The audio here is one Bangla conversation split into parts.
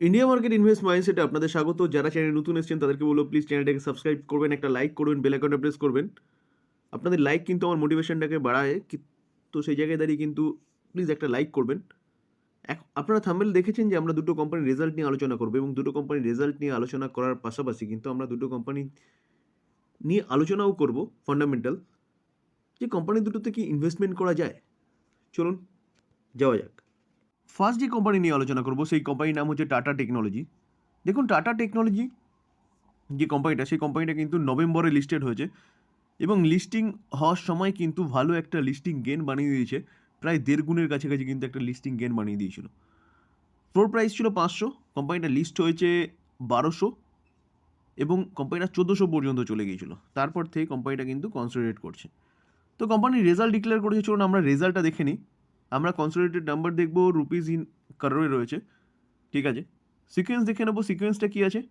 ইন্ডিয়া মার্কেট ইনভেস্ট মাইন্ডসেটে আপনাদের স্বাগত। যারা চ্যানেল নতুন এসেছেন, তাদেরকে বলব প্লিজ চ্যানেলটাকে সাবস্ক্রাইব করবেন, একটা লাইক করবেন বেল আইকনটা প্রেস করবেন। আপনাদের লাইক কিন্তু আমার মোটিভেশনটাকে বাড়ায় তো সেই জায়গায় দাঁড়িয়ে কিন্তু প্লিজ একটা লাইক করবেন। এক আপনারা থাম্বেল দেখেছেন যে আমরা দুটো কোম্পানির রেজাল্ট নিয়ে আলোচনা করব এবং দুটো কোম্পানির রেজাল্ট নিয়ে আলোচনা করার পাশাপাশি কিন্তু আমরা দুটো কোম্পানি নিয়ে আলোচনাও করব ফান্ডামেন্টাল যে কোম্পানি দুটোতে কি ইনভেস্টমেন্ট করা যায়? চলুন, যাওয়া যাক। ফার্স্ট যে কোম্পানি নিয়ে আলোচনা করব, সেই কোম্পানির নাম হচ্ছে টাটা টেকনোলজি দেখুন টাটা টেকনোলজি যে কোম্পানিটা সেই কোম্পানিটা কিন্তু নভেম্বরে লিস্টেড হয়েছে এবং লিস্টিং হওয়ার সময় কিন্তু ভালো একটা লিস্টিং গেন বানিয়ে দিয়েছে। প্রায় দেড় গুণের কাছাকাছি কিন্তু একটা লিস্টিং গেন বানিয়ে দিয়েছিল। ফ্লোর প্রাইস ছিল পাঁচশো কোম্পানিটা লিস্ট হয়েছে বারোশো এবং কোম্পানিটা চোদ্দোশো পর্যন্ত চলে গিয়েছিল। তারপর থেকে কোম্পানিটা কিন্তু কনসোলিডেট করছে। তো কোম্পানির রেজাল্ট ডিক্লেয়ার করেছে, চলুন আমরা রেজাল্টটা দেখে নিই। আমরা কনসোলিডেটেড নাম্বার দেখব রুপিস ইন কারোরে রয়েছে। ঠিক আছে? সিকোয়েন্স দেখে নেব সিকোয়েন্সটা কী আছে?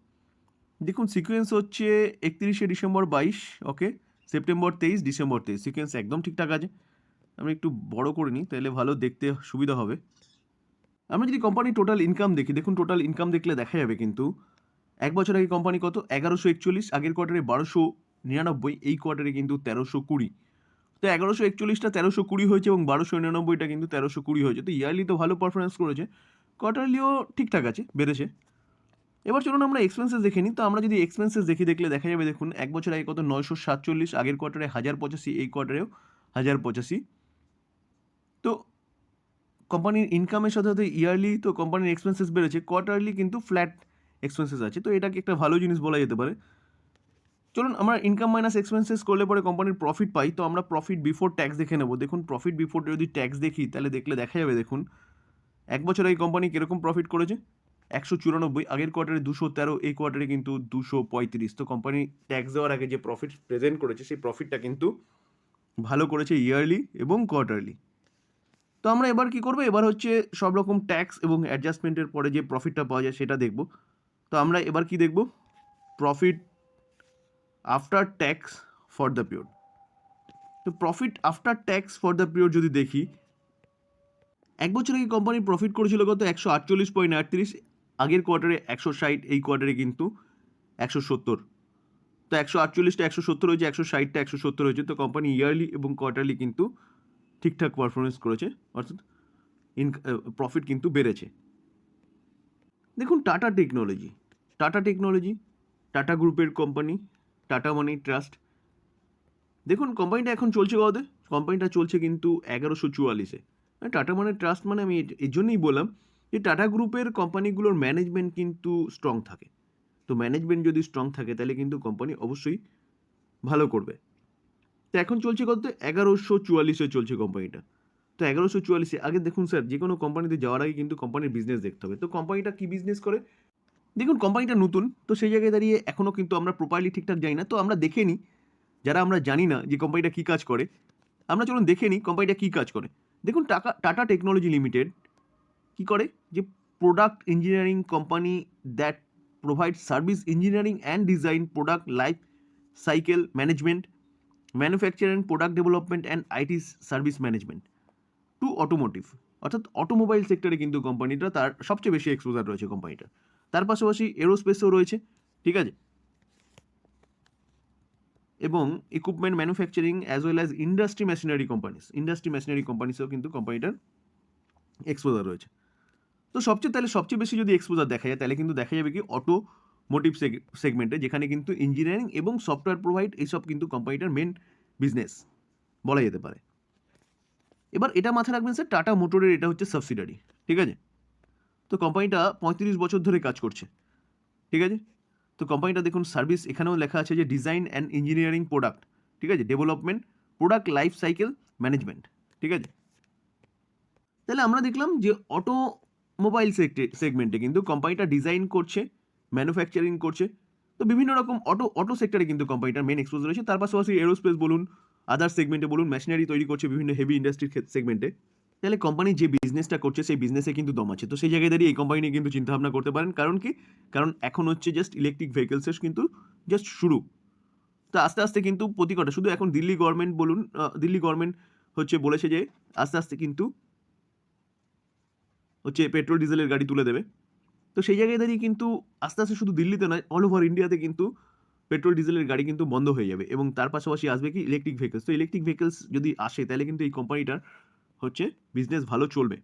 দেখুন সিকোয়েন্স হচ্ছে একত্রিশে ডিসেম্বর বাইশ ওকে সেপ্টেম্বর তেইশ, ডিসেম্বর তেইশ। সিকোয়েন্স একদম ঠিকঠাক আছে। আমি একটু বড় করে নিই, তাহলে ভালো দেখতে সুবিধা হবে। আমরা যদি কোম্পানি টোটাল ইনকাম দেখি, দেখুন টোটাল ইনকাম দেখলে দেখা যাবে কিন্তু, এক বছর আগে কোম্পানি কত? এগারোশো একচল্লিশ, আগের কোয়ার্টারে বারোশো নিরানব্বই, এই কোয়ার্টারে কিন্তু তেরোশো কুড়ি। তো এগারোশো একচল্লিশটা, তেরোশো কুড়ি হয়েছে এবং বারোশো নিরানব্বইটা কিন্তু তেরোশো কুড়ি হয়েছে। তো ইয়ারলি তো ভালো পারফরমেন্স করেছে। কোয়ার্টারলিও ঠিকঠাক আছে, বেড়েছে। এবার চলুন আমরা এক্সপেন্সেস দেখে নিই। তো আমরা যদি এক্সপেন্সেস দেখি, দেখলে দেখা যাবে, দেখুন, এক বছর আগে কত? নয়শো সাতচল্লিশ, আগের কোয়ার্টারে হাজার পঁচাশি, এই কোয়ার্টারেও হাজার পঁচাশি। তো কোম্পানির ইনকামের সাথে সাথে ইয়ারলি তো কোম্পানির এক্সপেন্সেস বেড়েছে। কোয়ার্টারলি কিন্তু ফ্ল্যাট এক্সপেন্সেস আছে। তো এটাকে একটা ভালো জিনিস বলা যেতে পারে। চলুন আমরা ইনকাম মাইনাস এক্সপেন্সেস করলে পরে কোম্পানির প্রফিট পাই, তো আমরা প্রফিট বিফোর ট্যাক্স দেখে নেব। দেখুন প্রফিট বিফোর যদি ট্যাক্স দেখি, তাহলে দেখলে দেখা যাবে, দেখুন, এক বছর এই কোম্পানি কীরকম প্রফিট করেছে? একশো চুরানব্বই, আগের কোয়ার্টারে দুশো তেরো, এই কোয়ার্টারে কিন্তু দুশো পঁয়ত্রিশ। তো কোম্পানি ট্যাক্স দেওয়ার আগে যে প্রফিট প্রেজেন্ট করেছে, সেই প্রফিটটা কিন্তু ভালো করেছে ইয়ারলি এবং কোয়ার্টারলি তো আমরা এবার কি করব? এবার হচ্ছে সব রকম ট্যাক্স এবং অ্যাডজাস্টমেন্টের পরে যে প্রফিটটা পাওয়া যায়, সেটা দেখব। তো আমরা এবার কি দেখব? Profit after tax for the period তো profit after tax for the period যদি দেখি, এক বছর আগে কোম্পানি প্রফিট করেছিল কত? একশো আটচল্লিশ পয়েন্ট আটত্রিশ, আগের কোয়ার্টারে একশো ষাট, এই কোয়ার্টারে কিন্তু একশো সত্তর। তো একশো আটচল্লিশটা একশো সত্তর হয়েছে, একশো ষাটটা একশো সত্তর হয়েছে, তো কোম্পানি ইয়ারলি এবং কোয়ার্টারলি কিন্তু ঠিকঠাক পারফরমেন্স করেছে, অর্থাৎ ইন প্রফিট কিন্তু বেড়েছে। দেখুন টাটা টেকনোলজি টাটা টেকনোলজি টাটা গ্রুপের কোম্পানি টাটা মানি ট্রাস্ট দেখুন কোম্পানিটা এখন চলছে কততে কোম্পানিটা চলছে কিন্তু এগারোশো চুয়াল্লিশে। টাটা মানে ট্রাস্ট মানে আমি এই জন্যই বললাম যে টাটা গ্রুপের কোম্পানিগুলোর ম্যানেজমেন্ট কিন্তু স্ট্রং থাকে। তো ম্যানেজমেন্ট যদি স্ট্রং থাকে, তাহলে কিন্তু কোম্পানি অবশ্যই ভালো করবে। তো এখন চলছে কত? এগারোশো চুয়াল্লিশে চলছে কোম্পানিটা তো এগারোশো চুয়াল্লিশে, আগে দেখুন স্যার যে কোনো কোম্পানিতে যাওয়ার আগে কিন্তু কোম্পানির বিজনেস দেখতে হবে। তো কোম্পানিটা কী বিজনেস করে? দেখুন কোম্পানিটা নতুন, তো সেই জায়গায় দাঁড়িয়ে এখনও কিন্তু আমরা প্রপারলি ঠিকঠাক জানি না। তো আমরা দেখে নিই, যারা আমরা জানি না যে কোম্পানিটা কী কাজ করে, আমরা চলুন দেখে নিই কোম্পানিটা কী কাজ করে। দেখুন, টাকা টাটা টেকনোলজি লিমিটেড কী করে? যে product engineering company that provide service engineering and design product life cycle management manufacturing product development and IT service management to automotive অর্থাৎ অটোমোবাইল সেক্টরে কিন্তু কোম্পানিটা তার সবচেয়ে বেশি এক্সপোজার রয়েছে কোম্পানিটা তার পাশাপাশি এরোস্পেসও রয়েছে, ঠিক আছে? এবং equipment manufacturing as well as industry machinery companies industry machinery কোম্পানিসেও কিন্তু কোম্পানিটার এক্সপোজার রয়েছে। তো সবচেয়ে, তাহলে সবচেয়ে বেশি যদি এক্সপোজার দেখা যায়, তাহলে কিন্তু দেখা যাবে কি অটো মোটিভ সেগমেন্টে যেখানে কিন্তু ইঞ্জিনিয়ারিং এবং সফটওয়্যার প্রোভাইড এইসব কিন্তু কোম্পানিটার মেন বিজনেস বলা যেতে পারে। এবার এটা মাথায় রাখবেন স্যার টাটা মোটরের এটা হচ্ছে সাবসিডারি ঠিক আছে? তো কোম্পানিটা পঁয়ত্রিশ বছর ধরে কাজ করছে। ঠিক আছে? তো কোম্পানিটা দেখুন সার্ভিস এখানেও লেখা আছে যে ডিজাইন অ্যান্ড ইঞ্জিনিয়ারিং প্রোডাক্ট ঠিক আছে? Development product life cycle management ঠিক আছে? তাহলে আমরা দেখলাম যে অটোমোবাইল সেগমেন্টে কিন্তু কোম্পানিটা ডিজাইন করছে ম্যানুফ্যাকচারিং করছে। তো বিভিন্ন রকম অটো অটো সেক্টরে কিন্তু কোম্পানিটার মেন এক্সপোজ রয়েছে। তার পাশাপাশি এরোস্পেস বলুন আদার সেগমেন্টে বলুন মেশিনারি তৈরি করছে বিভিন্ন হেভি ইন্ডাস্ট্রির সেগমেন্টে তাহলে কোম্পানি যে বিজনেসটা করছে, সেই বিজনেসে কিন্তু দম আছে। তো সেই জায়গায় দাঁড়িয়ে এই কোম্পানি নিয়ে কিন্তু চিন্তাভাবনা করতে পারেন। কারণ কি? কারণ এখন হচ্ছে জাস্ট ইলেকট্রিক ভেহিকেলসের কিন্তু জাস্ট শুরু। তো আস্তে আস্তে কিন্তু প্রতি কটা, শুধু এখন দিল্লি গভর্নমেন্ট বলুন দিল্লি গভর্নমেন্ট হচ্ছে বলেছে যে, আস্তে আস্তে কিন্তু হচ্ছে পেট্রোল ডিজেলের গাড়ি তুলে দেবে। তো সেই জায়গায় দাঁড়িয়ে কিন্তু আস্তে আস্তে শুধু দিল্লিতে নয় অল ওভার ইন্ডিয়াতে কিন্তু পেট্রোল ডিজেলের গাড়ি কিন্তু বন্ধ হয়ে যাবে। এবং তার পাশাপাশি আসবে কি? ইলেকট্রিক ভেহিকলস তো ইলেকট্রিক ভেহিকলস যদি আসে, তাহলে কিন্তু এই কোম্পানিটার হচ্ছে বিজনেস ভালো চলবে।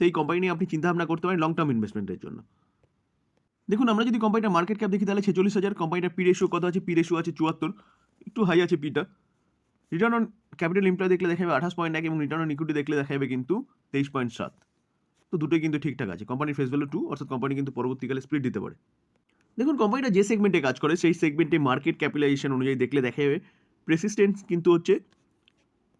তো এই কোম্পানি নিয়ে আপনি চিন্তাভাবনা করতে পারেন লং টার্ম ইনভেস্টমেন্টের জন্য। দেখুন, আমরা যদি কোম্পানিটার মার্কেট ক্যাপ দেখি, তাহলে ছেচল্লিশ হাজার কোম্পানিটার পি রেশিও কত আছে? পি রেশিও আছে চুয়াত্তর, একটু হাই আছে পিটা রিটার্ন অন ক্যাপিটাল এমপ্লয় দেখলে দেখা যাবে আঠাশ পয়েন্ট এক এবং রিটার্ন অন ইকুইটি দেখলে দেখা যাবে কিন্তু তেইশ পয়েন্ট সাত। তো দুটোই কিন্তু ঠিকঠাক আছে। কোম্পানির ফেস ভ্যালু টু অর্থাৎ কোম্পানি কিন্তু পরবর্তীকালে স্প্লিট দিতে পারে। দেখুন কোম্পানিটা যে সেগমেন্টে কাজ করে, সেই সেগমেন্টে মার্কেট ক্যাপিটালাইজেশন অনুযায়ী দেখলে দেখা যাবে প্রেসিস্টেন্স কিন্তু হচ্ছে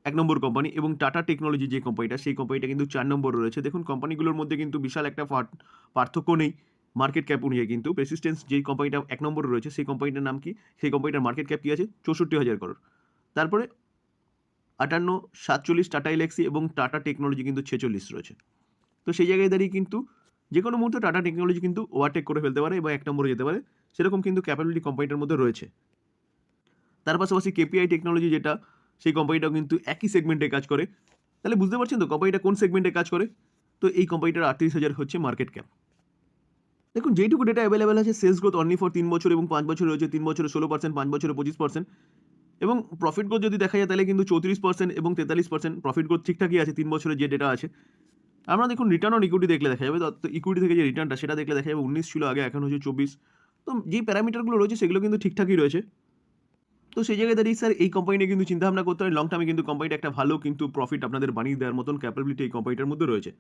এক নম্বর কোম্পানি এবং টাটা টেকনোলজি যে কোম্পানিটা সেই কোম্পানিটা কিন্তু চার নম্বর রয়েছে। দেখুন কোম্পানিগুলোর মধ্যে কিন্তু বিশাল একটা পার- পার্থক্য নেই মার্কেট ক্যাপ অনুযায়ী কিন্তু। প্রেসিস্টেন্স যে কোম্পানিটা এক নম্বরে রয়েছে, সেই কোম্পানিটার নাম কি? সেই কোম্পানিটার মার্কেট ক্যাপ কী আছে? চৌষট্টি হাজার করোড় তারপরে আটান্ন, সাতচল্লিশ টাটা এলেক্সি এবং টাটা টেকনোলজি কিন্তু ছেচল্লিশ রয়েছে। তো সেই জায়গায় দাঁড়িয়ে কিন্তু যে কোনো মুহূর্তে টাটা টেকনোলজি কিন্তু ওভারটেক করে ফেলতে পারে এবং এক নম্বরে যেতে পারে, সেরকম কিন্তু ক্যাপাবিলিটি কোম্পানিটার মধ্যে রয়েছে। তার পাশাপাশি কেপিআই টেকনোলজি যেটা সেই কোম্পানিটাও কিন্তু একই সেগমেন্টে কাজ করে। তাহলে বুঝতে পারছেন তো কোম্পানিটা কোন সেগমেন্টে কাজ করে? তো এই কোম্পানিটার আটত্রিশ হাজার হচ্ছে মার্কেট ক্যাপ দেখুন যেটুকু ডেটা অ্যাভেলেবেল আছে সেলস গ্রোথ অনলি ফর তিন বছর এবং পাঁচ বছর রয়েছে, তিন বছরে ষোলো পার্সেন্ট পাঁচ বছরে পঁচিশ পার্সেন্ট এবং প্রফিট গ্রোথ যদি দেখা যায়, তাহলে কিন্তু চৌত্রিশ পার্সেন্ট এবং তেতাল্লিশ পার্সেন্ট প্রফিট গ্রোথ ঠিকঠাকই আছে, তিন বছরের যে ডেটা আছে। আমরা দেখুন রিটার্ন অন ইকুইটি দেখলে দেখা যাবে, তো ইকুইটি থেকে যে রিটার্নটা সেটা দেখলে দেখা যাবে, উনিশ ছিল আগে, এখন হচ্ছে চব্বিশ। তো যেই প্যারামিটারগুলো রয়েছে, সেগুলো কিন্তু ঠিকঠাকই রয়েছে। তো সেই জায়গায় দাঁড়িয়ে স্যার এই কোম্পানি নিয়ে কিন্তু চিন্তাভাবনা করতে হয়। লং টার্মে কিন্তু কোম্পানিটা একটা ভালো কিন্তু প্রফিট আপনাদের বানিয়ে দেওয়ার মতন ক্যাপাবিলিটি এই কোম্পানিটার মধ্যে রয়েছে।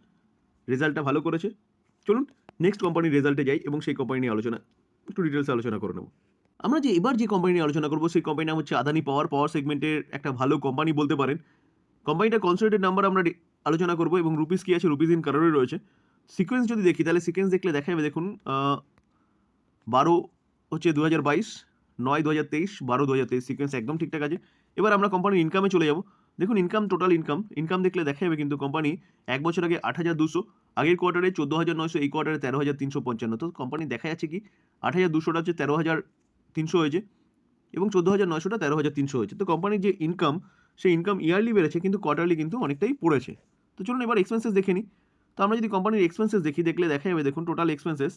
রেজাল্টটা ভালো করেছে। চলুন নেক্সট কোম্পানির রেজাল্টে যাই এবং সেই কোম্পানি নিয়ে আলোচনা, একটু ডিটেলসে আলোচনা করে নেব। আমরা যে এবার যে কোম্পানি নিয়ে আলোচনা করব, সেই কোম্পানির নাম হচ্ছে আদানি পাওয়ার পাওয়ার সেগমেন্টের একটা ভালো কোম্পানি বলতে পারেন। কোম্পানিটার কনসোলিডেড নাম্বার আমরা আলোচনা করব এবং রুপিস কী আছে রুপিস ইন কারোরই রয়েছে। সিকোয়েন্স যদি দেখি, তাহলে সিকোয়েন্স দেখলে দেখা যাবে দেখুন বারো হচ্ছে দু হাজার বাইশ নয় দু হাজার তেইশ, বারো দু হাজার তেইশ সিকোয়েন্স একদম ঠিকঠাক আছে। এবার আমরা কোম্পানির ইনকামে চলে যাব। দেখুন ইনকাম টোটাল ইনকাম ইনকাম দেখলে দেখা যাবে কিন্তু কোম্পানি এক বছর আগে আট হাজার দুশো, আগের কোয়ার্টারে চোদ্দ হাজার নয়শো, এই কোয়ার্টারে তেরো হাজার তিনশো পঞ্চান্ন। তো কোম্পানি দেখা যাচ্ছে কি, আট হাজার দুশোটা হচ্ছে তেরো হাজার তিনশো হয়েছে এবং চোদ্দ হাজার নয়শোটা তেরো হাজার তিনশো হয়েছে। তো কোম্পানির যে ইনকাম সেই ইনকাম ইয়ারলি বেড়েছে কিন্তু কোয়ার্টারলি কিন্তু অনেকটাই পড়েছে। তো চলুন এবার এক্সপেন্সেস দেখে নিই। তো আমরা যদি কোম্পানির এক্সপেন্সেস দেখি, দেখলে দেখা যাবে, দেখুন টোটাল এক্সপেন্সেস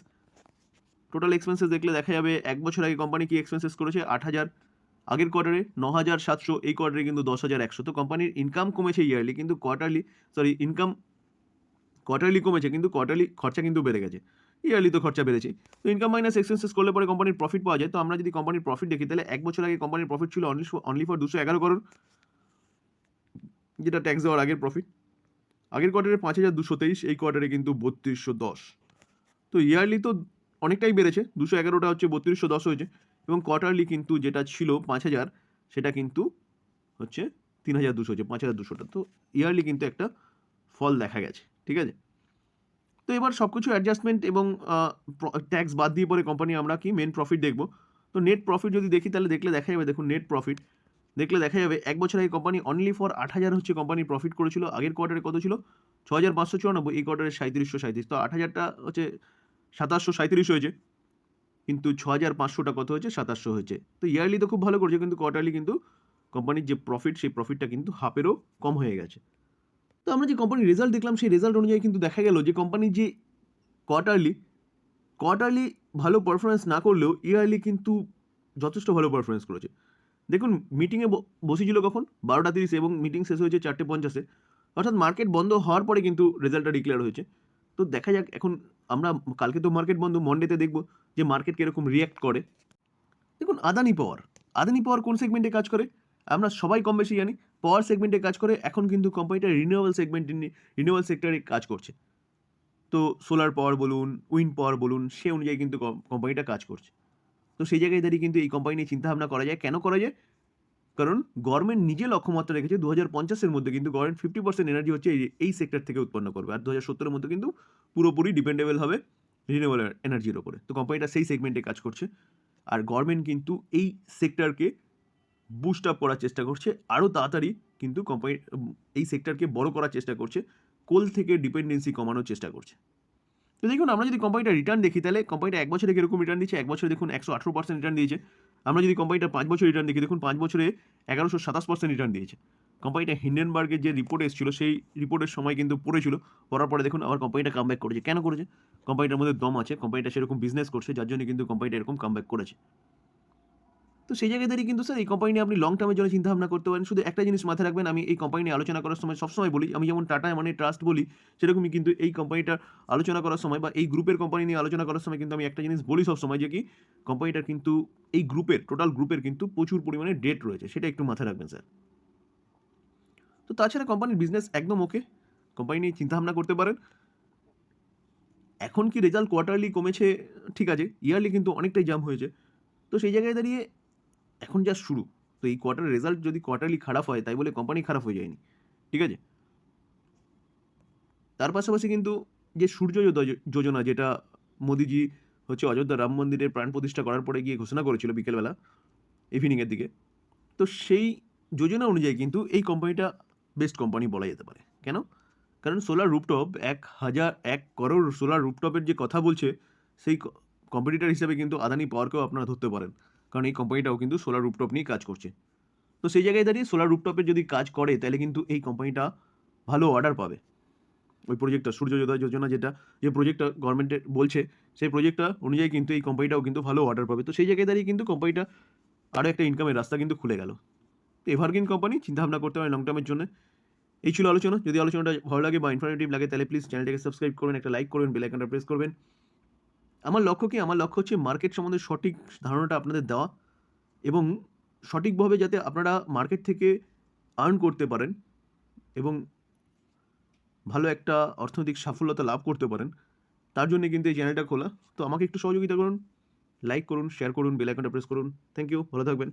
টোটাল এক্সপেন্সেস দেখলে দেখা যাবে এক বছর আগে কোম্পানি কি এক্সপেন্সেস করেছে? আট হাজার। আগের কোয়ার্টারে ন হাজার সাতশো, এই কোয়ার্টারে কিন্তু দশ হাজার একশো। তো কোম্পানির ইনকাম কমেছে ইয়ারলি কিন্তু কোয়ার্টারলি সরি ইনকাম কোয়ার্টারলি কমেছে, কিন্তু কোয়ার্টারলি খরচা কিন্তু বেড়ে গেছে। ইয়ারলি তো খরচা বেড়েছে। তো ইনকাম মাইনাস এক্সপেন্সেস করলে পরে কোম্পানির প্রফিট পাওয়া যায়। তো আমরা যদি কোম্পানির প্রফিট দেখি, তাহলে এক বছর আগে কোম্পানির প্রফিট ছিল অনলি অনলি ফর দুশো এগারো করোড় যেটা ট্যাক্স দেওয়ার আগের প্রফিট আগের কোয়ার্টারে পাঁচ হাজার দুশো তেইশ, এই কোয়ার্টারে কিন্তু বত্রিশশো দশ। তো ইয়ারলি তো অনেকটাই বেড়েছে, দুশো এগারোটা হচ্ছে বত্রিশশো দশ হয়েছে এবং কোয়ার্টারলি কিন্তু যেটা ছিল পাঁচ হাজার, সেটা কিন্তু হচ্ছে তিন হাজার দুশো হচ্ছে পাঁচ হাজার দুশোটা। তো ইয়ারলি কিন্তু একটা ফল দেখা গেছে, ঠিক আছে? তো এবার সব কিছু অ্যাডজাস্টমেন্ট এবং ট্যাক্স বাদ দিয়ে পরে কোম্পানি আমরা কি মেন প্রফিট দেখব। তো নেট প্রফিট যদি দেখি তাহলে দেখলে দেখা যাবে, দেখুন নেট প্রফিট দেখলে দেখা যাবে এক বছর আগে কোম্পানি অনলি ফর আট হাজার হচ্ছে কোম্পানি প্রফিট করেছিল, আগের কোয়ার্টারে কত ছিল? ছ হাজার পাঁচশো চুরানব্বই, এই কোয়ার্টারে সাঁত্রিশশো সাঁত্রিশ তো আট হাজারটা হচ্ছে সাতাশশো সাঁত্রিশ হয়েছে। কিন্তু ছ হাজার পাঁচশোটা কত হয়েছে? সাতাশশো হয়েছে। তো ইয়ারলি তো খুব ভালো করছে, কিন্তু কোয়ার্টারলি কিন্তু কোম্পানির যে প্রফিট সেই প্রফিটটা কিন্তু হাফেরও কম হয়ে গেছে। তো আমরা যে কোম্পানির রেজাল্ট দেখলাম, সেই রেজাল্ট অনুযায়ী কিন্তু দেখা গেল যে কোম্পানির যে কোয়ার্টারলি কোয়ার্টারলি ভালো পারফরমেন্স না করলেও ইয়ারলি কিন্তু যথেষ্ট ভালো পারফরমেন্স করেছে। দেখুন মিটিংয়ে বসেছিল কখন? বারোটা তিরিশে এবং মিটিং শেষ হয়েছে চারটে পঞ্চাশে। অর্থাৎ মার্কেট বন্ধ হওয়ার পরে কিন্তু রেজাল্টটা ডিক্লেয়ার হয়েছে। তো দেখা যাক এখন আমরা কালকে তো মার্কেট বন্ধ মন্ডেতে দেখব যে মার্কেট কীরকম রিয়্যাক্ট করে। দেখুন, আদানি পাওয়ার আদানি পাওয়ার কোন সেগমেন্টে কাজ করে? আমরা সবাই কম বেশি জানি পাওয়ার সেগমেন্টে কাজ করে, এখন কিন্তু কোম্পানিটা রিনিউয়েবল সেগমেন্ট রিনিউয়েবল সেক্টরে কাজ করছে। তো সোলার পাওয়ার বলুন উইন্ড পাওয়ার বলুন, সে অনুযায়ী কিন্তু কোম্পানিটা কাজ করছে। তো সেই জায়গায় দাঁড়িয়ে কিন্তু এই কোম্পানি নিয়ে চিন্তাভাবনা করা যায়। কেন করা যায়? কারণ গভর্নমেন্ট নিজে লক্ষ্যমাত্রা রেখেছে দু হাজার পঞ্চাশের মধ্যে, কিন্তু গভর্নমেন্ট ফিফটি পার্সেন্ট এনার্জি হচ্ছে এই- এই সেক্টর থেকে উৎপন্ন করবে। আর দু হাজার সত্তরের মধ্যে কিন্তু পুরোপুরি ডিপেন্ডেবল হবে রিনিউয়েবল এনার্জির ওপরে তো কোম্পানিটা সেই সেগমেন্টে কাজ করছে। আর গভর্নমেন্ট কিন্তু এই সেক্টরকে বুস্ট আপ করার চেষ্টা করছে। আরও তাড়াতাড়ি কিন্তু কোম্পানি এই সেক্টরকে বড় করার চেষ্টা করছে। কোল থেকে ডিপেন্ডেন্সি কমানোর চেষ্টা করছে। তো দেখুন, আমরা যদি কোম্পানিটা রিটার্ন দেখি, তাহলে কোম্পানিটা এক বছরে কীরকম রিটার্ন দিচ্ছে? এক বছরে দেখুন, একশো আঠেরো পার্সেন্ট রিটার্ন দিয়েছে। আমরা যদি কোম্পানিটা পাঁচ বছর রিটার্ন দেখি, দেখুন পাঁচ বছরে এগারোশো সাতাশ পার্সেন্ট রিটার্ন দিয়েছে। কোম্পানিটা হিন্ডেনবার্গের যে রিপোর্ট এসেছিল, সেই রিপোর্টের সময় কিন্তু পড়েছিল। পড়ার পরে দেখুন আবার কোম্পানিটা কামব্যাক করেছে। কেন করেছে? কোম্পানিটার মধ্যে দম আছে কোম্পানিটা সেরকম বিজনেস করছে, যার জন্য কিন্তু কোম্পানিটা এরকম কামব্যাক করেছে। তো সেই জায়গায় দাঁড়িয়ে কিন্তু স্যার এই কোম্পানি নিয়ে আপনি লং টার্মের জন্য চিন্তা ভাবনা করতে পারেন। শুধু একটা জিনিস মাথায় রাখবেন, আমি এই কোম্পানি নিয়ে আলোচনা করার সময় সবসময় বলি, আমি যেমন টাটা মানে ট্রাস্ট বলি, সেরকমই কিন্তু এই কোম্পানিটার আলোচনা করার সময় বা এই গ্রুপের কোম্পানি নিয়ে আলোচনা করার সময় কিন্তু আমি একটা জিনিস বলি সবসময় যে কি কোম্পানিটার কিন্তু এই গ্রুপের টোটাল গ্রুপের কিন্তু প্রচুর পরিমাণে ডেট রয়েছে, সেটা একটু মাথায় রাখবেন স্যার তো তাছাড়া কোম্পানির বিজনেস একদম ওকে কোম্পানি নিয়ে চিন্তাভাবনা করতে পারেন। এখন কি রেজাল্ট কোয়ার্টারলি কমেছে, ঠিক আছে ইয়ারলি কিন্তু অনেকটাই জাম হয়েছে। তো সেই জায়গায় দাঁড়িয়ে এখন যা শুরু। তো এই কোয়ার্টার রেজাল্ট যদি কোয়ার্টারলি খারাপ হয়, তাই বলে কোম্পানি খারাপ হয়ে যায়নি। ঠিক আছে? তার পাশাপাশি কিন্তু যে সূর্য যোজনা যেটা মোদিজি হচ্ছে অযোধ্যা রাম মন্দিরের প্রাণ প্রতিষ্ঠা করার পরে গিয়ে ঘোষণা করেছিল বিকেলবেলা ইভিনিংয়ের দিকে, তো সেই যোজনা অনুযায়ী কিন্তু এই কোম্পানিটা বেস্ট কোম্পানি বলা যেতে পারে। কেন? কারণ সোলার রুপটপ এক হাজার এক করোড় সোলার রুপটপের যে কথা বলছে, সেই কম্পিটিটার হিসেবে কিন্তু আদানি পাওয়ারকেও আপনারা ধরতে পারেন। কারণ এই কোম্পানিটাও কিন্তু সোলার রুপটপ নিয়ে কাজ করছে। তো সেই জায়গায় দাঁড়িয়ে সোলার রুপটপের যদি কাজ করে, তাহলে কিন্তু এই কোম্পানিটা ভালো অর্ডার পাবে। ওই প্রজেক্টটা সূর্যযোদয় যোজনা যেটা, যে প্রজেক্টটা গভর্নমেন্টের বলছে, সেই প্রজেক্টটা অনুযায়ী কিন্তু এই কোম্পানিটাও কিন্তু ভালো অর্ডার পাবে। তো সেই জায়গায় দাঁড়িয়ে কিন্তু কোম্পানিটা আরও একটা ইনকামের রাস্তা কিন্তু খুলে গেল। তো এভারগ্রিন কোম্পানি চিন্তাভাবনা করতে পারে লং টার্মের জন্য। এই ছিল আলোচনা। যদি আলোচনাটা ভালো লাগে বা ইনফরমেটিভ লাগে, তাহলে প্লিজ চ্যানেলটাকে সাবস্ক্রাইব করবেন, একটা লাইক করবেন বেল আইকনটা প্রেস করবেন। আমার লক্ষ্য কি? আমার লক্ষ্য হচ্ছে মার্কেট সম্বন্ধে সঠিক ধারণাটা আপনাদের দেওয়া এবং সঠিকভাবে যাতে আপনারা মার্কেট থেকে আর্ন করতে পারেন এবং ভালো একটা অর্থনৈতিক সাফল্যতা লাভ করতে পারেন। তার জন্য কিন্তু এই চ্যানেলটা খোলা। তো আমাকে একটু সহযোগিতা করুন লাইক করুন শেয়ার করুন বেল আইকনটা প্রেস করুন। থ্যাংক ইউ ভালো থাকবেন।